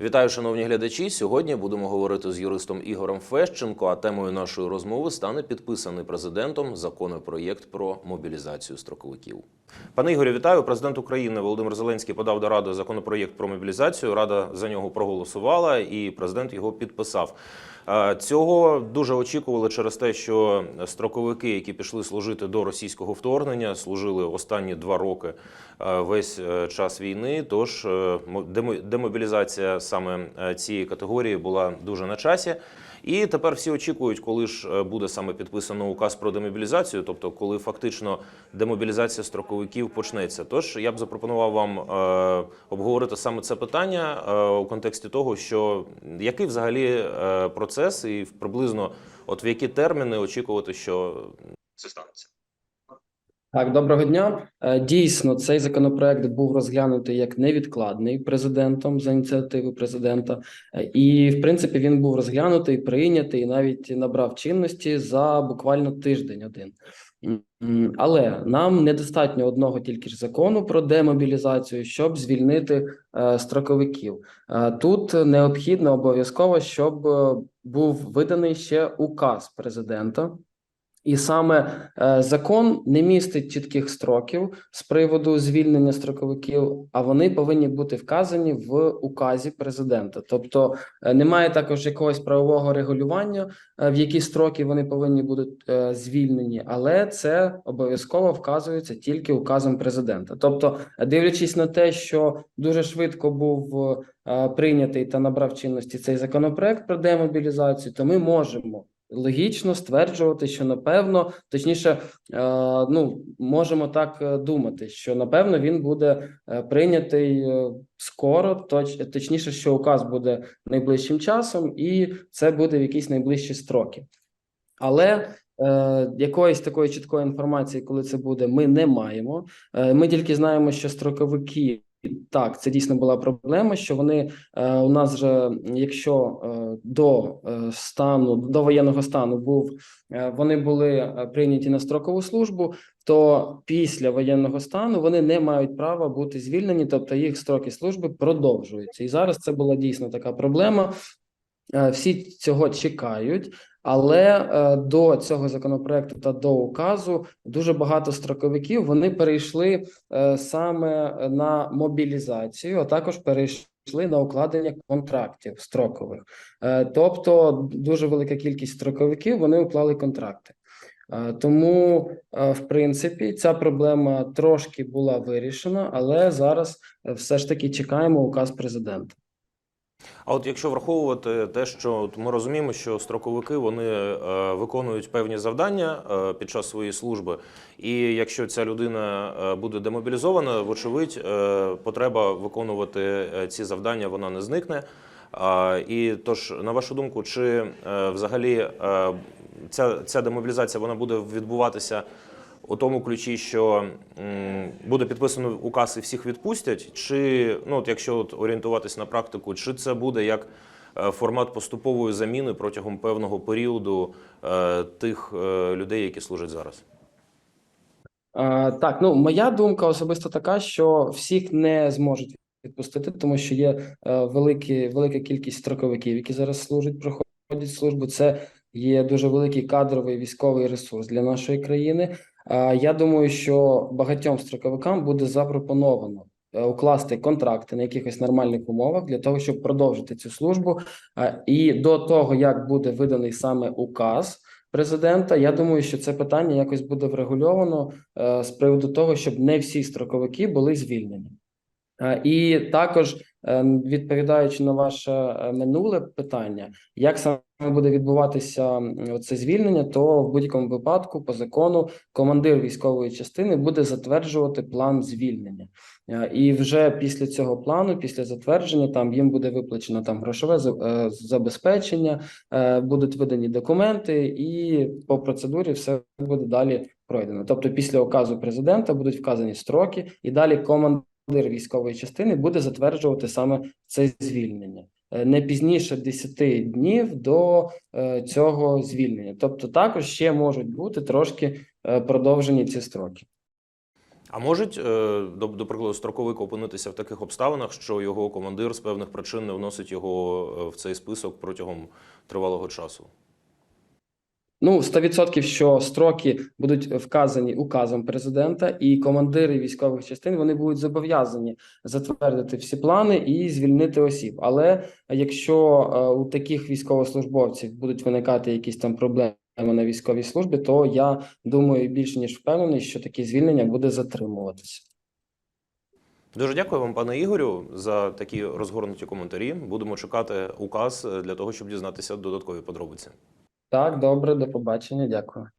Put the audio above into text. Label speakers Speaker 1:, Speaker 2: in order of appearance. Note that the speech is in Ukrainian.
Speaker 1: Вітаю, шановні глядачі. Сьогодні будемо говорити з юристом Ігорем Фещенко. А темою нашої розмови стане підписаний президентом законопроєкт про мобілізацію строковиків. Пане Ігорю, вітаю. Президент України Володимир Зеленський подав до Ради законопроєкт про мобілізацію. Рада за нього проголосувала, і президент його підписав. Цього дуже очікували через те, що строковики, які пішли служити до російського вторгнення, служили останні два роки весь е, час війни. Тож е, мо- демобілізація саме е, цієї категорії була дуже на часі. І тепер всі очікують, коли ж буде саме підписано указ про демобілізацію, тобто коли фактично демобілізація строковиків почнеться. Тож я б запропонував вам обговорити саме це питання у контексті того, що який взагалі е, процес, і приблизно от в які терміни очікувати, що це станеться.
Speaker 2: Так, доброго дня. Е, Дійсно, цей законопроект був розглянутий як невідкладний президентом за ініціативи президента, Е, і в принципі він був розглянутий, прийнятий і навіть набрав чинності за буквально тиждень один. Але нам недостатньо одного тільки ж закону про демобілізацію, щоб звільнити е, строковиків. Е, Тут необхідно обов'язково, щоб е, був виданий ще указ президента. І саме е, закон не містить чітких строків з приводу звільнення строковиків, а вони повинні бути вказані в указі президента. Тобто е, немає також якогось правового регулювання, е, в які строки вони повинні е, звільнені, але це обов'язково вказується тільки указом президента. Тобто, дивлячись на те, що дуже швидко був прийнятий та набрав чинності цей законопроект про демобілізацію, то ми можемо логічно стверджувати, що напевно, точніше, е, ну можемо так е, думати, що напевно він буде е, прийнятий скоро, точ, точніше, що указ буде найближчим часом, і це буде в якісь найближчі строки. Але якоїсь такої чіткої інформації, коли це буде, ми не маємо. Ми тільки знаємо, що строковики. Так, це дійсно була проблема, що вони у нас же, якщо до е, стану до воєнного стану був е, вони були е, прийняті на строкову службу, то після воєнного стану вони не мають права бути звільнені, тобто їх строки служби продовжуються. І зараз це була дійсно така проблема. Всі цього чекають, але до цього законопроекту та до указу дуже багато строковиків вони перейшли саме на мобілізацію, а також перейшли на укладення контрактів строкових. Е, Тобто, дуже велика кількість строковиків вони уклали контракти. Е, Тому, е, в принципі, ця проблема трошки була вирішена, але зараз все ж таки чекаємо указ президента.
Speaker 1: А от якщо враховувати те, що от ми розуміємо, що строковики вони е, виконують певні завдання е, під час своєї служби, і якщо ця людина е, буде демобілізована, вочевидь, потреба виконувати ці завдання вона не зникне. І тож, на вашу думку, чи взагалі ця, ця демобілізація вона буде відбуватися у тому ключі, що буде підписано указ і всіх відпустять, чи ну от якщо от орієнтуватись на практику, чи це буде як е, формат поступової заміни протягом певного періоду е, тих е, людей, які служать зараз?
Speaker 2: Так, ну моя думка особисто така, що всіх не зможуть відпустити, тому що є великі, велика кількість строковиків, які зараз служать, проходять службу. Це є дуже великий кадровий військовий ресурс для нашої країни. Я думаю, що багатьом строковикам буде запропоновано е, укласти контракти на якихось нормальних умовах для того, щоб продовжити цю службу. І до того, як буде виданий саме указ президента, я думаю, що це питання якось буде врегульовано е, з приводу того, щоб не всі строковики були звільнені. Е, І також е, відповідаючи на ваше е, минуле питання, як саме буде відбуватися це звільнення, то в будь-якому випадку по закону командир військової частини буде затверджувати план звільнення. Е, І вже після цього плану, після затвердження, там їм буде виплачено там грошове забезпечення, будуть видані документи, і по процедурі все буде далі пройдено. Тобто, після указу президента будуть вказані строки, і далі командир військової частини буде затверджувати саме це звільнення. Е, Не пізніше 10 днів до е, цього звільнення. Тобто, також ще можуть бути трошки е, продовжені ці строки.
Speaker 1: А можуть, до, до прикладу, строковик опинитися в таких обставинах, що його командир з певних причин не вносить його в цей список протягом тривалого часу?
Speaker 2: Ну, 100% що строки будуть вказані указом президента, і командири військових частин вони будуть зобов'язані затвердити всі плани і звільнити осіб. Але якщо е, у таких військовослужбовців будуть виникати якісь там проблеми на військовій службі, то я думаю більше ніж впевнений, що таке звільнення буде затримуватися.
Speaker 1: Дуже дякую вам, пане Ігорю, за такі розгорнуті коментарі. Будемо чекати указ для того, щоб дізнатися додаткові подробиці.
Speaker 2: Так, добре, до побачення. Дякую.